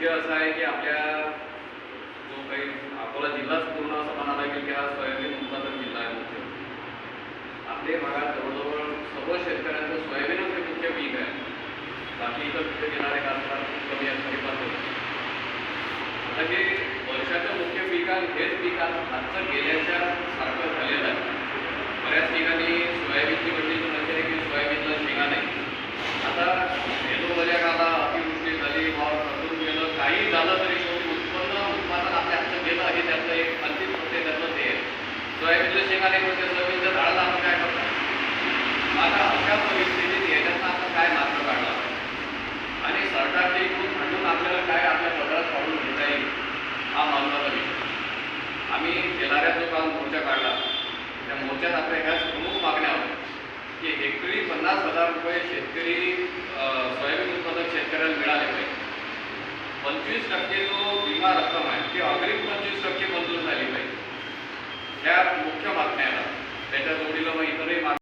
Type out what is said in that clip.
विषय असा आहे की आपल्या जो काही अकोला जिल्हाच पूर्ण असं म्हणायला लागेल की हा सोयाबीन उत्पादक जिल्हा आहे मुख्य. आपल्या भागात जवळजवळ सर्व शेतकऱ्यांचं सोयाबीनच हे मुख्य पीक आहे. बाकी इतर पिकं घेणारे खूप कमी आहेत परिपात्र आता हे वर्षाचं मुख्य पीक आहे, हेच पीक आज आजचं गेल्याच्या सोयाबीनला शेंगा नाही झाडाला आपण काय करतो आता अशा परिस्थितीत याच्यातनं आपण काय मार्ग काढला आणि सरकारचे इकडून म्हणून आपल्याला काय आपल्या पदरात काढून घेता येईल हा महत्त्वाचा विषय. आम्ही येणाऱ्या जो काल मोर्चा काढला त्या मोर्चात आपल्या ह्याच प्रमुख मागण्या होत्या की हेक्टरी पन्नास हजार रुपये शेतकरी अं, सोयाबीन उत्पादक शेतकऱ्याला मिळाले पाहिजे. पंचवीस टक्के जो विमा रक्कम आहे